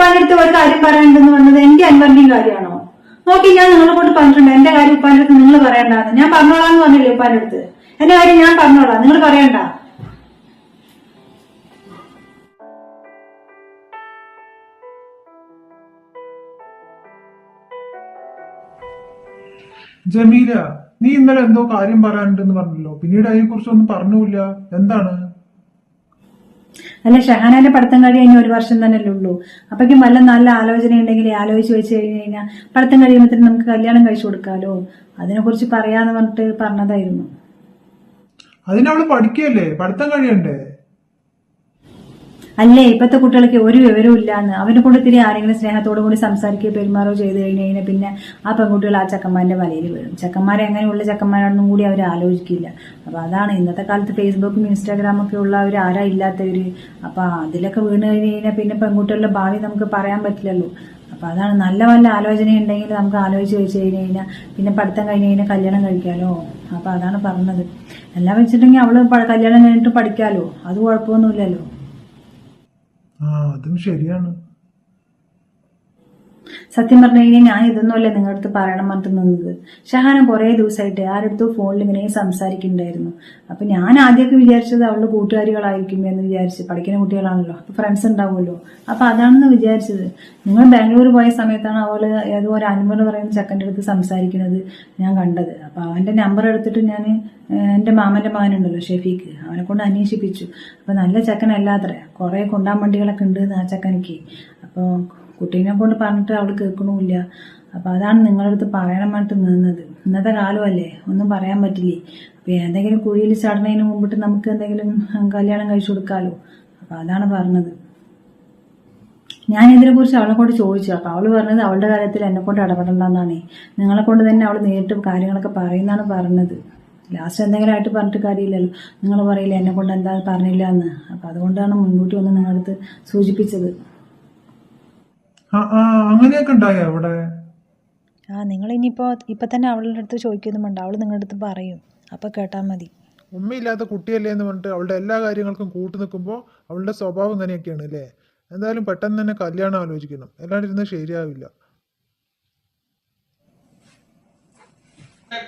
ഉപ്പാന്റെ അടുത്ത് ഒരു കാര്യം പറയണ്ടെന്ന് പറഞ്ഞത് എന്റെ അൻവറിന്റെയും കാര്യമാണോ? നോക്കി ഞാൻ നിങ്ങളെ കൊണ്ട് പറഞ്ഞിട്ടുണ്ട്. എന്റെ കാര്യം ഉപ്പാന്റെ അടുത്ത് നിങ്ങൾ പറയണ്ടെന്ന്. ഞാൻ പറഞ്ഞോളാന്ന് പറഞ്ഞില്ലേ ഉപ്പാന്റെ അടുത്ത് എന്റെ കാര്യം ഞാൻ പറഞ്ഞോളാം. നിങ്ങൾ പറയണ്ട. ജമീല നീ ഇന്നലെ എന്തോ കാര്യം പറയാനുണ്ടെന്ന് പറഞ്ഞല്ലോ. പിന്നീട് അതിനെ കുറിച്ചൊന്നും പറഞ്ഞില്ല. എന്താണ്? അല്ല ഷഹാനാന്റെ പഠിത്തം കഴിഞ്ഞ ഒരു വർഷം തന്നെ ഉള്ളൂ. അപ്പോഴേക്കും വല്ല നല്ല ആലോചന ഉണ്ടെങ്കിൽ ആലോചിച്ച് വെച്ച് കഴിഞ്ഞ് കഴിഞ്ഞാൽ പഠിത്തം തന്നെ നമുക്ക് കല്യാണം കഴിച്ചു കൊടുക്കാലോ. അതിനെക്കുറിച്ച് പറയാന്ന് പറഞ്ഞിട്ട് പറഞ്ഞതായിരുന്നു. അതിനവൾ പഠിക്കല്ലേ പഠിത്തം കഴിയണ്ടേ? അല്ലേ? ഇപ്പത്തെ കുട്ടികൾക്ക് ഒരു വിവരവും ഇല്ലാന്ന്. അവനെ കൊണ്ട് ഇത്തിരി ആരെങ്കിലും സ്നേഹത്തോടു കൂടി സംസാരിക്കുകയോ പെരുമാറോ ചെയ്ത് കഴിഞ്ഞ് കഴിഞ്ഞാൽ പിന്നെ ആ പെൺകുട്ടികൾ ആ ചക്കന്മാരുടെ വലയിൽ വീഴും. ചക്കന്മാരെ എങ്ങനെയുള്ള ചക്കന്മാരാണെന്നും കൂടി അവർ ആലോചിക്കില്ല. അപ്പൊ അതാണ് ഇന്നത്തെ കാലത്ത് ഫേസ്ബുക്കും ഇൻസ്റ്റാഗ്രാമും ഒക്കെ ഉള്ള അവർ ആരാ ഇല്ലാത്തവര്? അപ്പൊ അതിലൊക്കെ വീണ് കഴിഞ്ഞ് കഴിഞ്ഞാൽ പിന്നെ പെൺകുട്ടികളുടെ ഭാവി നമുക്ക് പറയാൻ പറ്റില്ലല്ലോ. അപ്പൊ അതാണ് നല്ല നല്ല ആലോചന ഉണ്ടെങ്കിൽ നമുക്ക് ആലോചിച്ച് വെച്ച് കഴിഞ്ഞ് കഴിഞ്ഞാൽ പിന്നെ പഠിത്തം കഴിഞ്ഞ് കഴിഞ്ഞാൽ കല്യാണം കഴിക്കാലോ. അപ്പൊ അതാണ് പറഞ്ഞത്. എല്ലാം വെച്ചിട്ടുണ്ടെങ്കിൽ അവൾ കല്യാണം കഴിഞ്ഞിട്ട് പഠിക്കാലോ. അത് കുഴപ്പമൊന്നുമില്ലല്ലോ. ആ അതും ശരിയാണ്. സത്യം പറഞ്ഞു കഴിഞ്ഞാൽ ഞാൻ ഇതൊന്നുമല്ല നിങ്ങളുടെ അടുത്ത് പറയണം പറഞ്ഞിട്ട് നിന്നത്. ഷഹാന കുറേ ദിവസമായിട്ട് ആരടുത്ത് ഫോണിൽ ഇങ്ങനെ സംസാരിക്കുന്നുണ്ടായിരുന്നു. അപ്പൊ ഞാൻ ആദ്യമൊക്കെ വിചാരിച്ചത് അവളുടെ കൂട്ടുകാരികളായിരിക്കും എന്ന് വിചാരിച്ച് പഠിക്കുന്ന കുട്ടികളാണല്ലോ. അപ്പൊ ഫ്രണ്ട്സ് ഉണ്ടാവുമല്ലോ. അപ്പൊ അതാണെന്ന് വിചാരിച്ചത്. നിങ്ങൾ ബാംഗ്ലൂർ പോയ സമയത്താണ് അവൾ ഏതോ ഒരു അനുമതി പറയുന്ന ചെക്കന്റെ അടുത്ത് സംസാരിക്കുന്നത് ഞാൻ കണ്ടത്. അപ്പൊ അവന്റെ നമ്പർ എടുത്തിട്ട് ഞാൻ എന്റെ മാമന്റെ മകനുണ്ടല്ലോ ഷെഫീക്ക് അവനെ കൊണ്ട് അന്വേഷിപ്പിച്ചു. അപ്പൊ നല്ല ചെക്കനല്ലാത്രേ. കുറെ കൊണ്ടാൻ വണ്ടികളൊക്കെ ഉണ്ട് ആ ചെക്കനിക്ക്. അപ്പോൾ കുട്ടീനെ കൊണ്ട് പറഞ്ഞിട്ട് അവൾ കേൾക്കണമില്ല അപ്പൊ അതാണ് നിങ്ങളുടെ അടുത്ത് പറയണം പറഞ്ഞിട്ട് നിന്നത്. ഇന്നത്തെ കാലമല്ലേ ഒന്നും പറയാൻ പറ്റില്ലേ? അപ്പൊ ഏതെങ്കിലും കുഴിയിൽ ചടണതിന് മുമ്പിട്ട് നമുക്ക് എന്തെങ്കിലും കല്യാണം കഴിച്ചു കൊടുക്കാലോ? അപ്പൊ അതാണ് പറഞ്ഞത്. ഞാൻ ഇതിനെ കുറിച്ച് അവളെ കൊണ്ട് ചോദിച്ചു. അപ്പൊ അവൾ പറഞ്ഞത് അവളുടെ കാര്യത്തിൽ എന്നെ കൊണ്ട് ഇടപെടണ്ടെന്നാണ്. നിങ്ങളെ കൊണ്ട് തന്നെ അവൾ നേരിട്ട് കാര്യങ്ങളൊക്കെ പറയുന്നതാണ് പറഞ്ഞത്. ലാസ്റ്റ് എന്തെങ്കിലും ആയിട്ട് പറഞ്ഞിട്ട് കാര്യമില്ലല്ലോ. നിങ്ങൾ പറയില്ല എന്നെ കൊണ്ട് എന്താ പറഞ്ഞില്ല എന്ന് അപ്പൊ അതുകൊണ്ടാണ് മുൻകൂട്ടി ഒന്ന് നിങ്ങളടുത്ത് സൂചിപ്പിച്ചത്. ആ ആ അങ്ങനെയൊക്കെ ഉണ്ടായോ അവിടെ? ആ നിങ്ങൾ ഇനിയിപ്പോൾ ഇപ്പം തന്നെ അവളുടെ അടുത്ത് ചോദിക്കൊന്നും വേണ്ട അവൾ നിങ്ങളുടെ അടുത്ത് പറയും. അപ്പോൾ കേട്ടാൽ മതി. ഉമ്മയില്ലാത്ത കുട്ടിയല്ലേ എന്ന് പറഞ്ഞിട്ട് അവളുടെ എല്ലാ കാര്യങ്ങൾക്കും കൂട്ടു നിൽക്കുമ്പോൾ അവളുടെ സ്വഭാവം ഇങ്ങനെയൊക്കെയാണ് അല്ലേ? എന്തായാലും പെട്ടെന്ന് തന്നെ കല്യാണം ആലോചിക്കണം. അല്ലാണ്ട് ഇരുന്ന് ശരിയാവില്ല.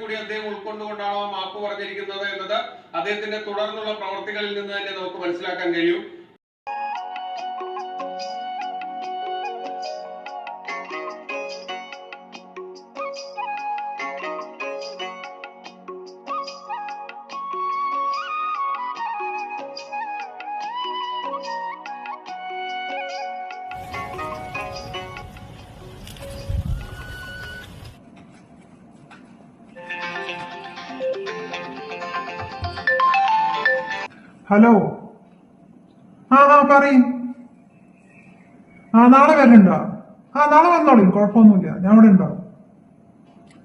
കൂടി അദ്ദേഹം ഉൾക്കൊണ്ടുകൊണ്ടാണോ മാപ്പ് പറഞ്ഞിരിക്കുന്നത് എന്നത് അദ്ദേഹത്തിന്റെ തുടർന്നുള്ള പ്രവർത്തികളിൽ നിന്ന് തന്നെ നമുക്ക് മനസ്സിലാക്കാൻ കഴിയും. ഹലോ. ആ ആ പറയും. ആ നാളെ വരണ്ടോ. ആ നാളെ വന്നോളൂ കുഴപ്പമൊന്നുമില്ല. ഞാൻ അവിടെ ഉണ്ടാവും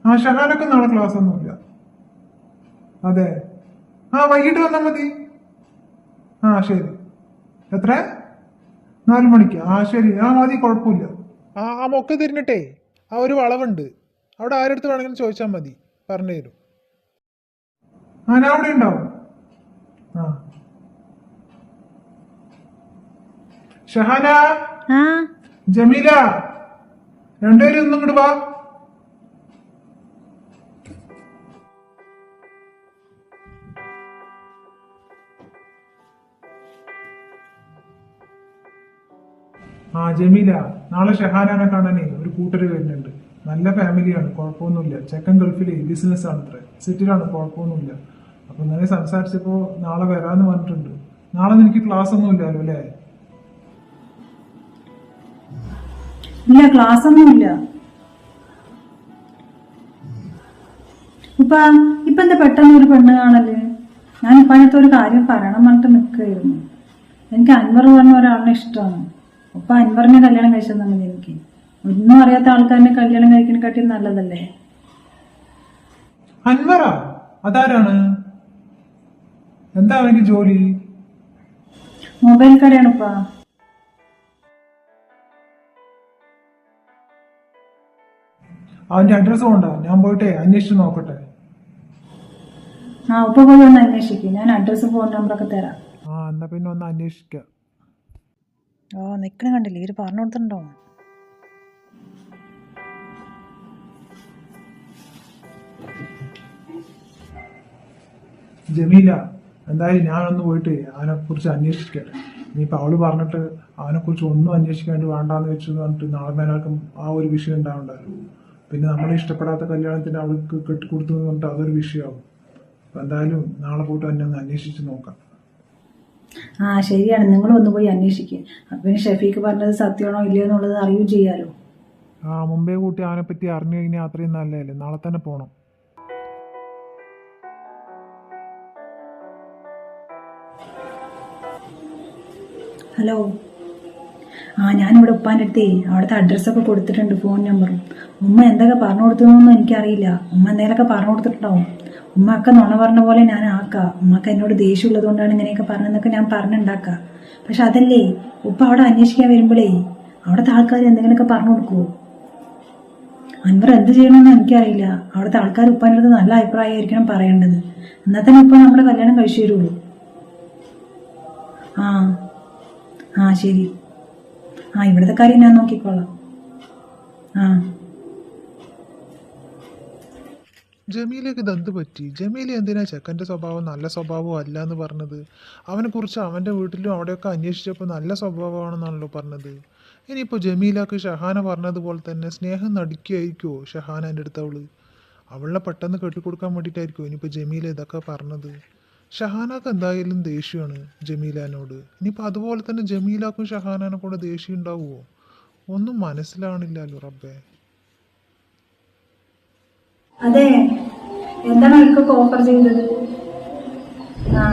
ആ ഷഹാനൊക്കെ നാളെ ക്ലാസ് ഒന്നുമില്ല. അതെ. ആ വൈകിട്ട് വന്നാൽ മതി. ആ ശരി. എത്ര? നാല് മണിക്ക്. ആ ശരി. ആ മതി കുഴപ്പമില്ല. ആ ആ മൊക്കെ തിരിഞ്ഞിട്ടേ ആ ഒരു വളവുണ്ട്. അവിടെ ആരെടുത്ത് വേണമെങ്കിലും ചോദിച്ചാൽ മതി. പറഞ്ഞു തരും ആ ഞാൻ അവിടെ ഉണ്ടാവും. ആ. ഷഹാന ആ. ജമീല രണ്ടുപേരും ഒന്നും ഇങ്ങോട്ട് വാ. ആ ജമീല നാളെ ഷഹാനാനെ കാണാനേ ഒരു കൂട്ടര് വരുന്നുണ്ട്. നല്ല ഫാമിലിയാണ് കുഴപ്പമൊന്നുമില്ല. ചെക്കൻ ഗൾഫിലെ ബിസിനസ് ആണ് അത്ര സെറ്റിലാണ് കുഴപ്പമൊന്നുമില്ല. അപ്പൊ ഇന്നലെ സംസാരിച്ചപ്പോ നാളെ വരാന്ന് പറഞ്ഞിട്ടുണ്ട്. നാളെ നിനക്ക് ക്ലാസ് ഒന്നും ഇല്ലല്ലോ അല്ലേ? ഇല്ല ക്ലാസ് ഒന്നുമില്ല ഇപ്പൊ ഇപ്പൊ എന്താ പെട്ടെന്ന് ഒരു പെണ്ണ് കാണൽ? ഞാൻ ഇപ്പൊ അതിനകത്ത് ഒരു കാര്യം പറയണം പറഞ്ഞിട്ട് നിൽക്കുകയായിരുന്നു എനിക്ക് അൻവർ പറഞ്ഞ ഒരാളിനെ ഇഷ്ടമാണ്. അപ്പൊ അൻവറിനെ കല്യാണം കഴിച്ചാൽ മതി എനിക്ക്. ഒന്നും അറിയാത്ത ആൾക്കാരിനെ കല്യാണം കഴിക്കുന്നതിനെക്കാട്ടി നല്ലതല്ലേ? അൻവറ? അതാരാണ്? എന്താ അവന്റെ ജോലി? മൊബൈൽ കടയാണ് അവന്റെ അഡ്രസ് കൊണ്ടാ. ഞാൻ പോയിട്ടെ അന്വേഷിച്ച് നോക്കട്ടെ. ആ ഉപ്പ പോയി ഒന്ന് അന്വേഷിക്കും. ഞാൻ അഡ്രസ്സും ഫോൺ നമ്പറൊക്കെ തരാം. ആ എന്നാ പിന്നെ ഒന്ന് അന്വേഷിക്കാം. ഓ നിക്കണ കണ്ടില്ലേ? ഇവർ പറഞ്ഞു കൊടുത്തിട്ടുണ്ടോ? ജമീല എന്തായാലും ഞാനൊന്ന് പോയിട്ട് അവനെ കുറിച്ച് അന്വേഷിക്കട്ടെ ഇനിയിപ്പോ അവൾ പറഞ്ഞിട്ട് അവനെ കുറിച്ച് ഒന്നും അന്വേഷിക്കാണ്ട് വേണ്ടാന്ന് വെച്ചു പറഞ്ഞിട്ട് നാളെ മേലാൾക്കും ആ ഒരു വിഷയം ഉണ്ടാവണ്ടല്ലോ. പിന്നെ നമ്മളെ ഇഷ്ടപ്പെടാത്ത കല്യാണത്തിന് അവൾക്ക് കെട്ടിക്കൊടുത്തു എന്ന് പറഞ്ഞിട്ട് അതൊരു വിഷയമാവും. അപ്പൊ എന്തായാലും നാളെ പോയിട്ട് എന്നെ ഒന്ന് അന്വേഷിച്ച് നോക്കാം. ആ ശരിയാണ്. നിങ്ങൾ ഒന്ന് പോയി അന്വേഷിക്കുക അപ്പൊ പിന്നെ ഷെഫീക്ക് പറഞ്ഞത് സത്യമാണോ ഇല്ലയോ എന്നുള്ളത് അറിയുകയും ചെയ്യാലോ. ആ മുമ്പേ കൂട്ടി അവനെ പറ്റി അറിഞ്ഞു കഴിഞ്ഞാൽ അത്രയും നല്ലതല്ലേ? നാളെ തന്നെ പോണം. ഹലോ. ആ ഞാനിവിടെ ഉപ്പാന്റെ അടുത്തേ അവിടുത്തെ അഡ്രസ്സൊക്കെ കൊടുത്തിട്ടുണ്ട് ഫോൺ നമ്പറും ഉമ്മ എന്തൊക്കെ പറഞ്ഞു കൊടുത്തതെന്നൊന്നും എനിക്കറിയില്ല. ഉമ്മ എന്തെങ്കിലുമൊക്കെ പറഞ്ഞു കൊടുത്തിട്ടുണ്ടാവും. ഉമ്മ ഒക്കെ നുണ പറഞ്ഞ പോലെ ഞാൻ ആക്കാം. ഉമ്മക്ക് എന്നോട് ദേഷ്യമുള്ളത് കൊണ്ടാണ് ഇങ്ങനെയൊക്കെ പറഞ്ഞതെന്നൊക്കെ ഞാൻ പറഞ്ഞുണ്ടാക്കുക പക്ഷെ അതല്ലേ ഉപ്പ അവിടെ അന്വേഷിക്കാൻ വരുമ്പോഴേ അവിടുത്തെ ആൾക്കാർ എന്തെങ്കിലുമൊക്കെ പറഞ്ഞു കൊടുക്കുമോ അൻവർ എന്ത് ചെയ്യണമെന്ന് എനിക്കറിയില്ല. അവിടുത്തെ ആൾക്കാർ ഉപ്പാന്റെ അടുത്ത് നല്ല അഭിപ്രായമായിരിക്കണം പറയേണ്ടത്. എന്നാൽ തന്നെ ഇപ്പം നമ്മുടെ കല്യാണം കഴിച്ചു തരുള്ളൂ. ആ ആ ശരി. ആ ഇവിടുത്തെ കാര്യം ഞാൻ നോക്കിക്കോളാം. ആ. ജമീലേക്ക് എന്ത് പറ്റി? ജമീല എന്തിനാ ചെക്കന്റെ സ്വഭാവം നല്ല സ്വഭാവം അല്ല എന്ന് പറഞ്ഞത്? അവനെ കുറിച്ച് അവന്റെ വീട്ടിലും അവിടെയൊക്കെ അന്വേഷിച്ചപ്പോൾ നല്ല സ്വഭാവമാണെന്നാണല്ലോ പറഞ്ഞത്. ഇനിയിപ്പോൾ ജമീലക്ക് ഷഹാന പറഞ്ഞതുപോലെ തന്നെ സ്നേഹം നടിക്കുകയായിരിക്കുമോ ഷഹാനന്റെ അടുത്ത് അവൾ? അവളെ പെട്ടെന്ന് കെട്ടിക്കൊടുക്കാൻ വേണ്ടിയിട്ടായിരിക്കുമോ ഇനിയിപ്പോൾ ജമീല ഇതൊക്കെ പറഞ്ഞത്? ഷഹാനാക്ക് എന്തായാലും ദേഷ്യമാണ് ജമീലാനോട്. ഇനിയിപ്പോൾ അതുപോലെ തന്നെ ജമീലാക്കും ഷഹാനാനെ കൂടെ ദേഷ്യം ഉണ്ടാവുമോ ഒന്നും മനസ്സിലാണില്ലല്ലോ റബ്ബേ. അതെ. എന്താണ് അവർക്കൊക്കെ ഓഫർ ചെയ്തത്? ആ.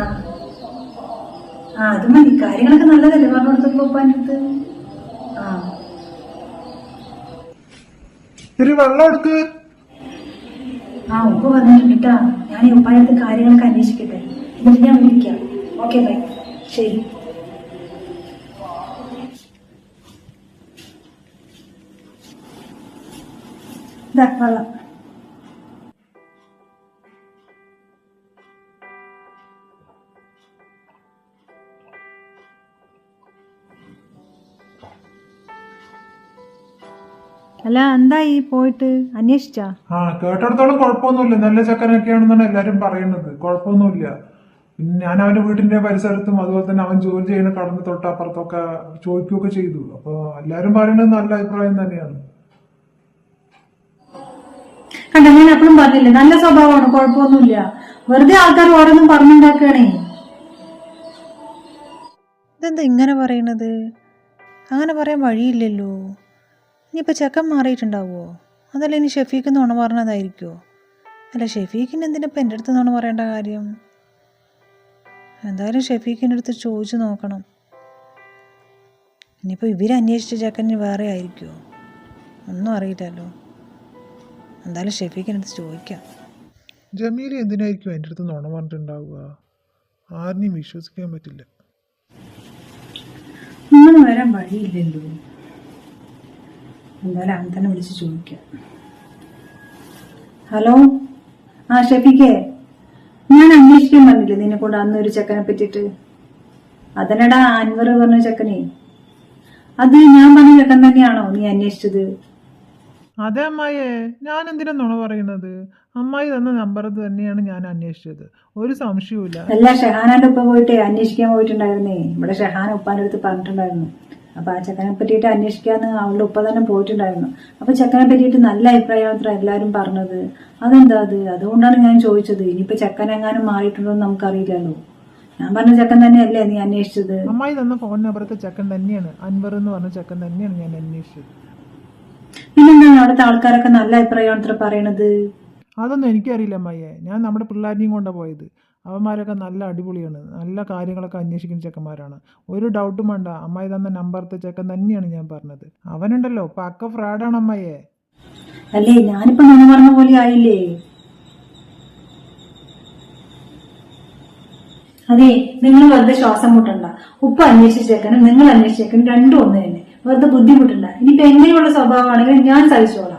ആ അത് മതി. കാര്യങ്ങളൊക്കെ നല്ലതല്ലേ? പറഞ്ഞു കൊടുത്തപ്പോ അടുത്ത്. ആ. ഒരു വെള്ളം എടുക്ക്. ആ ഉപ്പ് വന്നിട്ടുണ്ട് കേട്ടാ. ഞാൻ ഈ ഉപ്പാന്റെ കാര്യങ്ങളൊക്കെ അന്വേഷിക്കട്ടെ. എന്നിട്ട് ഞാൻ വിളിക്കാം. ഓക്കെ ബൈ ശരി. ഇതാ വെള്ളം അല്ല എന്തായി പോയിട്ട്? അന്വേഷിച്ചാ? ആ കേട്ടിടത്തോളം കുഴപ്പമൊന്നുമില്ല. നല്ല ചക്കനൊക്കെയാണെന്നാണ് എല്ലാരും പറയുന്നത്. കുഴപ്പമൊന്നുമില്ല. ഞാൻ അവന്റെ വീടിന്റെ പരിസരത്തും അതുപോലെ തന്നെ അവൻ ജോലി ചെയ്യുന്ന കടന്ന് തൊട്ടപ്പുറത്തൊക്കെ ചോദിക്കുകയൊക്കെ ചെയ്തു. അപ്പോൾ എല്ലാവരും പറയുന്നത് നല്ല അഭിപ്രായം തന്നെയാണ്. കണ്ട ഞാൻ എപ്പോഴും പറഞ്ഞില്ലേ നല്ല സ്വഭാവമാണ് കുഴപ്പമൊന്നുമില്ല. വെറുതെ ആൾക്കാർ ഓരോന്നും പറഞ്ഞുണ്ടാക്കുകയാണേ. ഇതെന്താ ഇങ്ങനെ പറയണത് അങ്ങനെ പറയാൻ വഴിയില്ലല്ലോ. ഇനിയിപ്പോൾ ചെക്കൻ മാറിയിട്ടുണ്ടാവുമോ അതല്ല ഇനി ഷെഫീക്ക് നുണ പറഞ്ഞതായിരിക്കുമോ അല്ല ഷെഫീഖിന് എന്തിനാ ഇപ്പം എന്റെ അടുത്ത് നുണ പറയേണ്ട കാര്യം? എന്തായാലും ഷെഫീഖിന്റെ അടുത്ത് ചോദിച്ചു നോക്കണം. ഇനിയിപ്പോൾ ഇവരന്വേഷിച്ച ചെക്കന് വേറെ ആയിരിക്കുമോ ഒന്നും അറിയില്ലല്ലോ. എന്തായാലും ഷെഫീഖിന്റെ അടുത്ത് ചോദിക്കാം. ജമീല എന്തിനായിരിക്കും എന്റെ അടുത്ത് നുണ പറഞ്ഞിട്ടുണ്ടാവുക? ആരെയും വിശ്വസിക്കാൻ പറ്റില്ല. ഇങ്ങനെ വരാൻ വഴിയില്ലല്ലോ. എന്തായാലും അവൻ തന്നെ വിളിച്ച് ചോദിക്കാം. ഹലോ? ആ ഷെഫിക്കേ ഞാൻ അന്വേഷിക്കാൻ പറഞ്ഞില്ലേ നിന്നെ കൊണ്ട് അന്ന് ഒരു ചെക്കനെ പറ്റിയിട്ട്? അതിനടാ അൻവർ പറഞ്ഞ ചെക്കനെ. അത് ഞാൻ പറഞ്ഞ ചെക്കൻ തന്നെയാണോ നീ അന്വേഷിച്ചത്? അതെ അമ്മായിയെ ഞാൻ എന്തിനാ നുണ പറയുന്നത്? അമ്മായി തന്ന നമ്പർ തന്നെയാണ് ഞാൻ അന്വേഷിച്ചത്. ഒരു സംശയവുമില്ല. അല്ല ഷെഹാനാന്റെ ഉപ്പ പോയിട്ട് അന്വേഷിക്കാൻ പോയിട്ടുണ്ടായിരുന്നേ. ഇവിടെ ഷഹാൻ ഉപ്പാന്റെ അടുത്ത് പറഞ്ഞിട്ടുണ്ടായിരുന്നു. അപ്പൊ ആ ചെക്കനെ പറ്റിയിട്ട് അന്വേഷിക്കാന്ന് അവളുടെ ഉപ്പ തന്നെ പോയിട്ടുണ്ടായിരുന്നു. അപ്പൊ ചെക്കനെ പറ്റിയിട്ട് നല്ല അഭിപ്രായം അത്ര എല്ലാവരും പറഞ്ഞത്. അതെന്താ അത്? അതുകൊണ്ടാണ് ഞാൻ ചോദിച്ചത്. ഇനിയിപ്പൊ ചെക്കൻ എങ്ങാനും മാറിയിട്ടുണ്ടോ എന്ന് നമുക്കറിയില്ലല്ലോ. ഞാൻ പറഞ്ഞ ചെക്കൻ തന്നെയല്ലേ നീ അന്വേഷിച്ചത്? അമ്മായി തന്ന ഫോൺ നമ്പറത്തെ ചെക്കൻ തന്നെയാണ്. അൻവർ എന്ന് പറഞ്ഞ ചെക്കൻ തന്നെയാണ് ഞാൻ അന്വേഷിച്ചത്. പിന്നെന്താണ് അവിടുത്തെ ആൾക്കാരൊക്കെ നല്ല അഭിപ്രായം അത്ര പറയണത്? അതൊന്നും എനിക്കറിയില്ല അമ്മയെ ഞാൻ നമ്മുടെ പിള്ളേരെയും കൊണ്ടാണ് പോയത്. അവന്മാരൊക്കെ നല്ല അടിപൊളിയാണ്. നല്ല കാര്യങ്ങളൊക്കെ അന്വേഷിക്കുന്ന ചെക്കന്മാരാണ്. ഒരു ഡൗട്ടും വേണ്ട. അമ്മായി തന്ന നമ്പറത്തെ ചെക്കൻ തന്നെയാണ് ഞാൻ പറഞ്ഞത്. അവനുണ്ടല്ലോ. പക്ക ഫ്രാഡാണ് അമ്മായിയെ. അല്ലേ ഞാനിപ്പോ നുണ പറഞ്ഞ പോലെ ആയില്ലേ? അതെ നിങ്ങൾ വെറുതെ ശ്വാസം മുട്ടണ്ട. ഉപ്പ അന്വേഷിച്ചേക്കണം നിങ്ങൾ അന്വേഷിച്ചേക്കണം രണ്ടും ഒന്ന് തന്നെ. വെറുതെ ബുദ്ധിമുട്ടണ്ട. ഇനിയിപ്പോ എന്തെങ്കിലും സ്വഭാവമാണെങ്കിലും ഞാൻ സഹിച്ചോളാം.